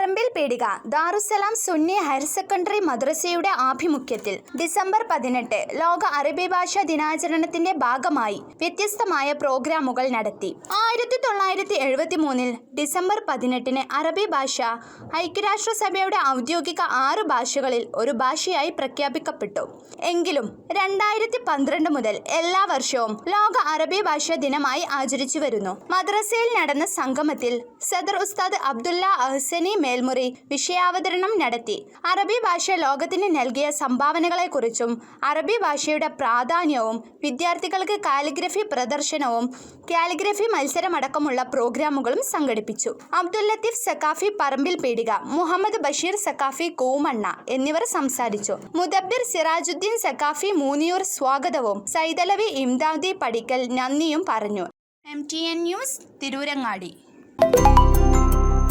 Parambil Peedika. Darussalam Sunni higher secondary മദ്രസയുടെ ആഭിമുഖ്യത്തിൽ December പതിനെട്ട് ലോക അറബി ഭാഷാ ദിനാചരണത്തിന്റെ ഭാഗമായി വ്യത്യസ്തമായ പ്രോഗ്രാമുകൾ നടത്തി. ആയിരത്തി തൊള്ളായിരത്തി എഴുപത്തി മൂന്നിൽ ഡിസംബർ പതിനെട്ടിന് അറബി ഭാഷ ഐക്യരാഷ്ട്രസഭയുടെ ഔദ്യോഗിക ആറ് ഭാഷകളിൽ ഒരു ഭാഷയായി പ്രഖ്യാപിക്കപ്പെട്ടു. എങ്കിലും രണ്ടായിരത്തി പന്ത്രണ്ട് മുതൽ എല്ലാ വർഷവും ലോക അറബി ഭാഷാ ദിനമായി ആചരിച്ചു വരുന്നു മദ്രസയിൽ നടന്ന സംഗമത്തിൽ സദർ ഉസ്താദ് അബ്ദുല്ല അഹ്സനി മേൽമുറി വിഷയാവതരണം നടത്തി. അറബി ഭാഷ ലോകത്തിന് നൽകിയ സംഭാവനകളെക്കുറിച്ചും അറബി ഭാഷയുടെ പ്രാധാന്യവും വിദ്യാർത്ഥികൾക്ക് കാലിഗ്രഫി പ്രദർശനവും കാലിഗ്രഫി മത്സരമടക്കമുള്ള പ്രോഗ്രാമുകളും സംഘടിപ്പിച്ചു. അബ്ദുൽ ലത്തീഫ് സക്കാഫി പറമ്പിൽ പീടിക മുഹമ്മദ് ബഷീർ സക്കാഫി കൂമണ്ണ എന്നിവർ സംസാരിച്ചു. മുദബ്ബിർ സിറാജുദ്ദീൻ സക്കാഫി മൂനിയൂർ സ്വാഗതവും സൈതലവി ഇംദാദി പടിക്കൽ നന്ദിയും പറഞ്ഞു. M T N news Tirurangadi.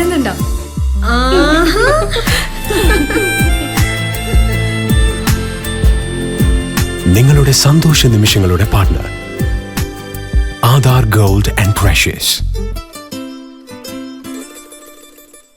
വരുന്നുണ്ടോ? നിങ്ങളുടെ സന്തോഷ നിമിഷങ്ങളുടെ partner Aadhar gold and precious